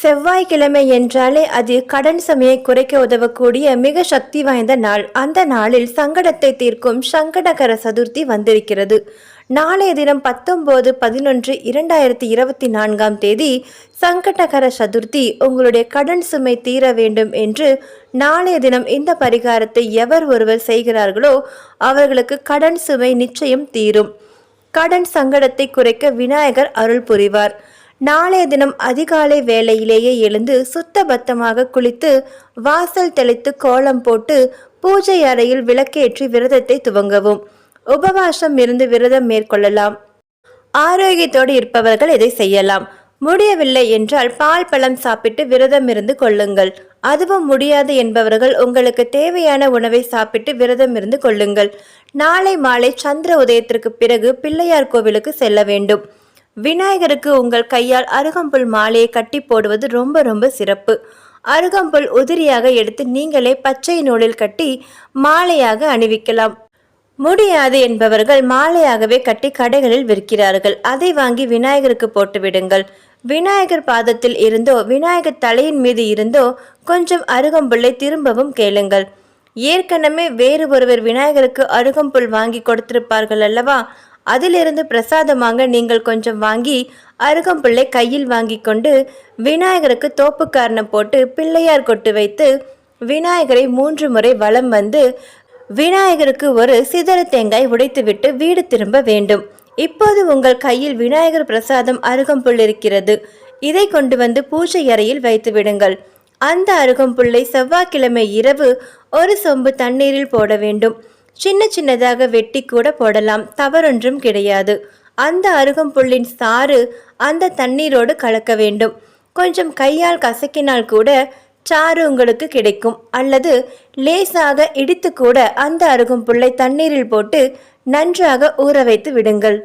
செவ்வாய்க்கிழமை என்றாலே அது கடன் சுமையை குறைக்க உதவக்கூடிய மிக சக்தி வாய்ந்த நாள். அந்த நாளில் சங்கடத்தை தீர்க்கும் சங்கடகர சதுர்த்தி வந்திருக்கிறது. நாளைய தினம் பத்தொன்பது பதினொன்று இரண்டாயிரத்தி இருபத்தி நான்காம் தேதி சங்கடகர சதுர்த்தி உங்களுடைய கடன் சுமை தீர வேண்டும் என்று நாளைய தினம் இந்த பரிகாரத்தை எவர் ஒருவர் செய்கிறார்களோ அவர்களுக்கு கடன் சுமை நிச்சயம் தீரும். கடன் சங்கடத்தை குறைக்க விநாயகர் அருள் புரிவார். நாளைய தினம் அதிகாலை வேளையிலேயே எழுந்து சுத்தபத்தமாக குளித்து வாசல் தெளித்து கோலம் போட்டு பூஜை அறையில் விளக்கேற்றி விரதத்தை துவங்கவும். உபவாசம் இருந்து விரதம் மேற்கொள்ளலாம். ஆரோக்கியத்தோடு இருப்பவர்கள் இதை செய்யலாம். முடியவில்லை என்றால் பால் பழம் சாப்பிட்டு விரதம் இருந்து கொள்ளுங்கள். அதுவும் முடியாது என்பவர்கள் உங்களுக்கு தேவையான உணவை சாப்பிட்டு விரதம் இருந்து கொள்ளுங்கள். நாளை மாலை சந்திர உதயத்திற்கு பிறகு பிள்ளையார் கோவிலுக்கு செல்ல வேண்டும். விநாயகருக்கு உங்கள் கையால் அருகம்புல் மாலையை கட்டி போடுவது ரொம்ப ரொம்ப சிறப்பு. அருகம்புல் உதிரியாக எடுத்து நீங்களே பச்சை நூலில் கட்டி மாலையாக அணிவிக்கலாம். முடியாது என்பவர்கள் மாலையாகவே கட்டி கடைகளில் விற்கிறார்கள். அதை வாங்கி விநாயகருக்கு போட்டு விடுங்கள். விநாயகர் பாதத்தில் இருந்தோ விநாயகர் தலையின் மீது இருந்தோ கொஞ்சம் அருகம்புல்லை திரும்பவும் கேளுங்கள். ஏற்கனவே வேறு ஒருவர் விநாயகருக்கு அருகம்புல் வாங்கி கொடுத்திருப்பார்கள் அல்லவா? அதிலிருந்து பிரசாதமாக நீங்கள் கொஞ்சம் வாங்கி அருகம்புள்ளை கையில் வாங்கி கொண்டு விநாயகருக்கு தோப்புக்காரணம் போட்டு பிள்ளையார் கொட்டு வைத்து விநாயகரை மூன்று முறை வலம் வந்து விநாயகருக்கு ஒரு சிதற தேங்காய் உடைத்துவிட்டு வீடு திரும்ப வேண்டும். இப்போது உங்கள் கையில் விநாயகர் பிரசாதம் அருகம்புல் இருக்கிறது. இதை கொண்டு வந்து பூஜை அறையில் வைத்து விடுங்கள். அந்த அருகம்புல்லை செவ்வாய்க்கிழமை இரவு ஒரு சொம்பு தண்ணீரில் போட வேண்டும். சின்ன சின்னதாக வெட்டி கூட போடலாம். தவறொன்றும் கிடையாது. அந்த அருகம்புல்லின் சாறு அந்த தண்ணீரோடு கலக்க வேண்டும். கொஞ்சம் கையால் கசக்கினால் கூட சாறு உங்களுக்கு கிடைக்கும். அல்லது லேசாக இடித்து கூட அந்த அருகம்புல்லை தண்ணீரில் போட்டு நன்றாக ஊற வைத்து விடுங்கள்.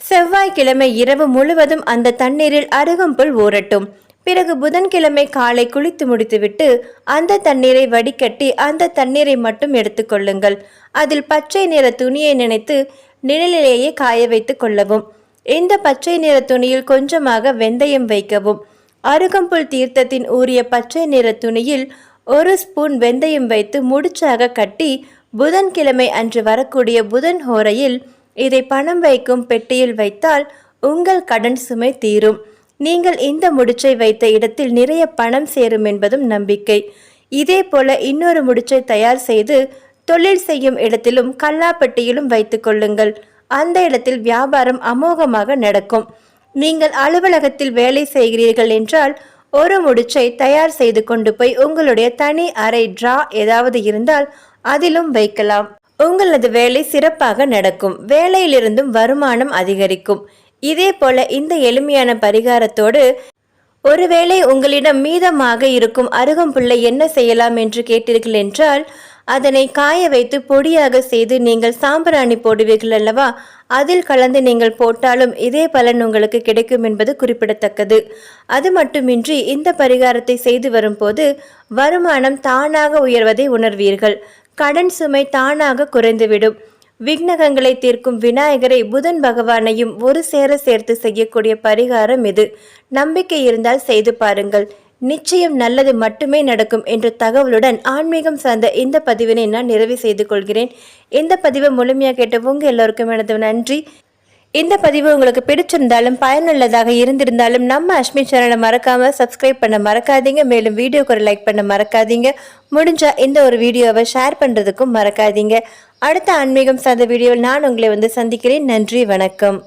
செவ்வாய்க்கிழமை இரவு முழுவதும் அந்த தண்ணீரில் அருகம்புல் ஊறட்டும். பிறகு புதன்கிழமை காலை குளித்து முடித்துவிட்டு அந்த தண்ணீரை வடிகட்டி அந்த தண்ணீரை மட்டும் எடுத்துக்கொள்ளுங்கள் அதில் பச்சை நிற துணியை நினைத்து நிழலிலேயே காய வைத்து கொள்ளவும். இந்த பச்சை நிற துணியில் கொஞ்சமாக வெந்தயம் வைக்கவும். அருகம்புல் தீர்த்தத்தின் ஊறிய பச்சை நிற துணியில் ஒரு ஸ்பூன் வெந்தயம் வைத்து முடிச்சாக கட்டி புதன்கிழமை அன்று வரக்கூடிய புதன் ஹோரையில் இதை பணம் வைக்கும் பெட்டியில் வைத்தால் உங்கள் கடன் சுமை தீரும். நீங்கள் இந்த முடிச்சை வைத்த இடத்தில் நிறைய பணம் சேரும் என்பதும் நம்பிக்கை. இதே போல இன்னொரு முடிச்சை தயார் செய்து தொழில் செய்யும் இடத்திலும் கல்லாப்பட்டியிலும் வைத்துக்கொள்ளுங்கள் அந்த இடத்தில் வியாபாரம் அமோகமாக நடக்கும். நீங்கள் அலுவலகத்தில் வேலை செய்கிறீர்கள் என்றால் ஒரு முடிச்சை தயார் செய்து கொண்டு போய் உங்களுடைய தனி அறை ட்ரா ஏதாவது இருந்தால் அதிலும் வைக்கலாம். உங்களது வேலை சிறப்பாக நடக்கும். வேலையிலிருந்தும் வருமானம் அதிகரிக்கும். இதே போல இந்த எளிமையான பரிகாரத்தோடு ஒருவேளை உங்களிடம் மீதமாக இருக்கும் அருகம்புல்லை என்ன செய்யலாம் என்று கேட்டீர்கள் என்றால் அதனை காய வைத்து பொடியாக செய்து நீங்கள் சாம்பிராணி போடுவீர்கள் அல்லவா? அதில் கலந்து நீங்கள் போட்டாலும் இதே பலன் உங்களுக்கு கிடைக்கும் என்பது குறிப்பிடத்தக்கது. அது மட்டுமின்றி இந்த பரிகாரத்தை செய்து வரும்போது வருமானம் தானாக உயர்வதை உணர்வீர்கள். கடன் சுமை தானாக குறைந்துவிடும். விக்னகங்களை தீர்க்கும் விநாயகரை புதன் பகவானையும் ஒரு சேர சேர்த்து செய்யக்கூடிய பரிகாரம் இது. நம்பிக்கை இருந்தால் செய்து பாருங்கள். நிச்சயம் நல்லது மட்டுமே நடக்கும் என்ற தகவலுடன் ஆன்மீகம் சார்ந்த இந்த பதிவினை நான் நிறைவு செய்து கொள்கிறேன். இந்த பதிவை முழுமையாக கேட்ட உங்க எல்லோருக்கும் எனது நன்றி. இந்த பதிவு உங்களுக்கு பிடிச்சிருந்தாலும் பயனுள்ளதாக இருந்திருந்தாலும் நம்ம அஷ்மி சேனலை மறக்காம சப்ஸ்கிரைப் பண்ண மறக்காதீங்க. மேலும் வீடியோக்கு ஒரு லைக் பண்ண மறக்காதீங்க. முடிஞ்சா இந்த ஒரு வீடியோவை ஷேர் பண்றதுக்கும் மறக்காதீங்க. அடுத்த ஆன்மீகம் சார்ந்த வீடியோவில் நான் உங்களை வந்து சந்திக்கிறேன். நன்றி வணக்கம்.